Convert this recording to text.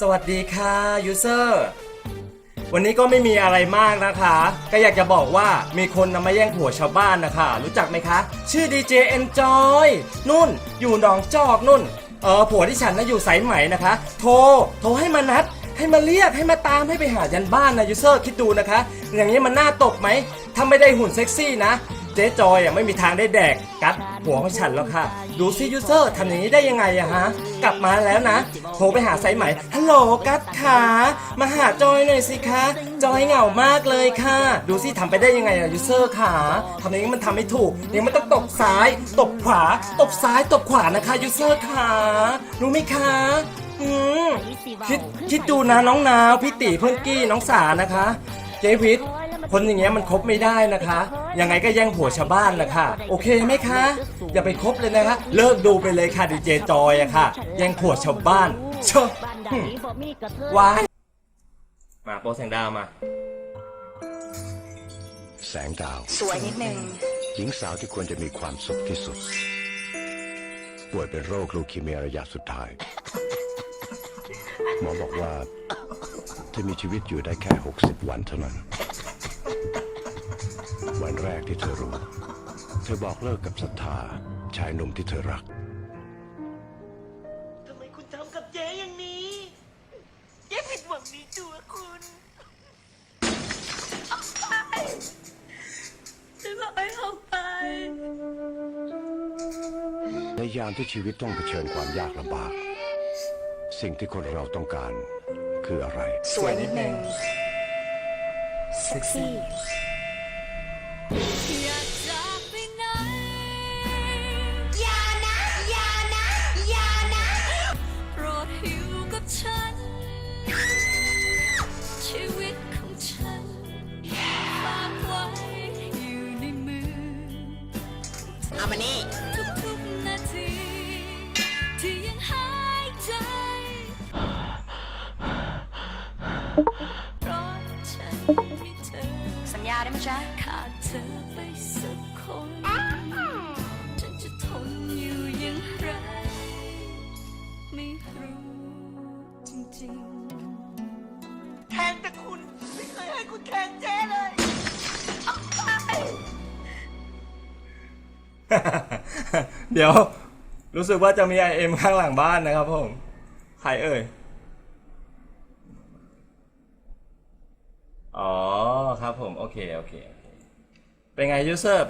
สวัสดีค่ะยูเซอร์วันนี้ก็ไม่มีอะไรมากนะคะ ก็อยากจะบอกว่ามีคนนำมาแย่งผัวชาวบ้านนะคะ รู้จักไหมคะ ชื่อดีเจเอนจอยนุ่น อยู่หนองจอกนุ่น เออผัวที่ฉันนะอยู่สายไหมนะคะ โทร โทรให้มานัด ให้มาเรียก ให้มาตาม ให้ไปหายันบ้านนะยูเซอร์คิดดูนะคะ อย่างนี้มันน่าตบไหมถ้าไม่ได้หุ่นเซ็กซี่นะ เจ๊จอยอะไม่มีทางได้แดกกัดหัวของฉันแล้วค่ะ ดูซิยูเซอร์ทำอย่างนี้ได้ยังไงอะฮะ กลับมาแล้วนะ โทรไปหาไซส์ใหม่ฮัลโหลกัดขามาหาจอยหน่อยสิคะ จอยเหงามากเลยค่ะ ดูซิทำไปได้ยังไงอะยูเซอร์ขาทำอย่างนี้มันทำไม่ถูกยังไม่ต้องตบซ้าย ตบขวา ตบซ้ายตบขวานะคะยูเซอร์ขารู้ไหมคะอืมคิดคิดดูนะน้องนาวพี่ตีเพื่อนกี้น้องสานะคะ เจวิทคนอย่างเงี้ยมันคบไม่ได้นะคะ ยังไงก็แย่งผัวชาวบ้านนะคะโอเคไหมคะ อย่าไปคบเลยนะคะ เลิกดูไปเลยค่ะดีเจจอยอะค่ะ แย่งผัวชาวบ้านเชอะหึวายมาโปรแสงดาวมา แสงดาว สวยนิดนึง หญิงสาวที่ควรจะมีความสุขที่สุด ป่วยเป็นโรคลูคีเมียระยะสุดท้าย หมอบอกว่าเธอมีชีวิตอยู่ได้แค่ 60 วันเท่านั้นวันแรก ที่เธอรู้ เธอบอกเลิกกับศรัทธาชายหนุ่มที่เธอรัก ทำไมคุณทำกับเจ๊อย่างนี้เจ๊ผิดหวังในตัวคุณออกไปจะบอกให้ออกไปในยามที่ชีวิตต้องเผชิญความยากลำบาก สิ่งที่คนเราต้องการคืออะไร สวยนิดนึงเซ็กซี่ มานี่ ทุกๆนาทีที่ยังหายใจเพราะฉันมีเธอสัญญาได้ไหมจ๊ะ ขาดเธอไปสักคน ฉันจะทนอยู่อย่างไร ไม่รู้จริงๆ แทงแต่คุณ ไม่เคยให้คุณแทงเจ๊ เดี๋ยว รู้สึกว่าจะมีไอเอ็มข้างหลังบ้านนะครับผม ใครเอ่ย อ๋อครับผม โอเค โอเค เป็นไงยูเซอร์